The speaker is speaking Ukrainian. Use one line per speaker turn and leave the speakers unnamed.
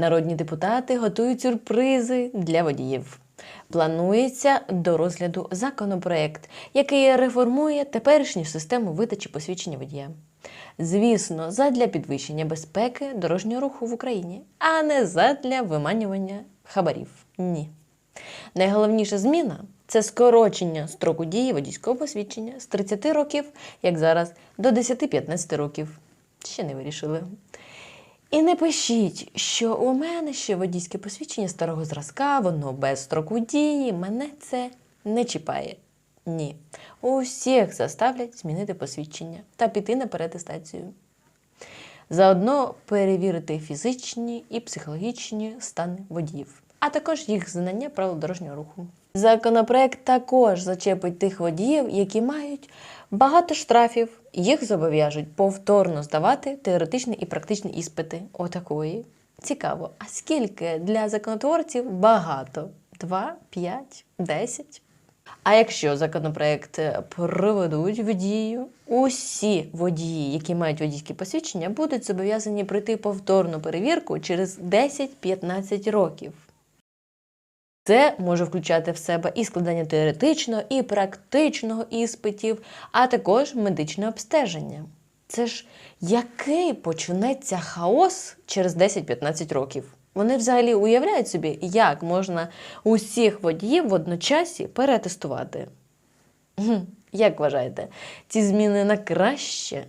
Народні депутати готують сюрпризи для водіїв. Планується до розгляду законопроект, який реформує теперішню систему видачі посвідчення водія. Звісно, задля підвищення безпеки дорожнього руху в Україні, а не задля виманювання хабарів. Ні. Найголовніша зміна це скорочення строку дії водійського посвідчення з 30 років, як зараз, до 10-15 років. Ще не вирішили. І не пишіть, що у мене ще водійське посвідчення старого зразка, воно без строку дії, мене це не чіпає. Ні. Усіх заставлять змінити посвідчення та піти на перетестацію. Заодно перевірити фізичні і психологічні стани водіїв, а також їх знання правил дорожнього руху. Законопроект також зачепить тих водіїв, які мають багато штрафів. Їх зобов'яжуть повторно здавати теоретичні і практичні іспити. Отакої. Цікаво, а скільки для законотворців багато? Два, п'ять, десять? А якщо законопроект е, проведуть в дію, усі водії, які мають водійські посвідчення, будуть зобов'язані пройти повторну перевірку через 10-15 років. Це може включати в себе і складання теоретичного, і практичного іспитів, а також медичне обстеження. Це ж який почнеться хаос через 10-15 років? Вони взагалі уявляють собі, як можна усіх водіїв в одночасі перетестувати. Як вважаєте, ці зміни на краще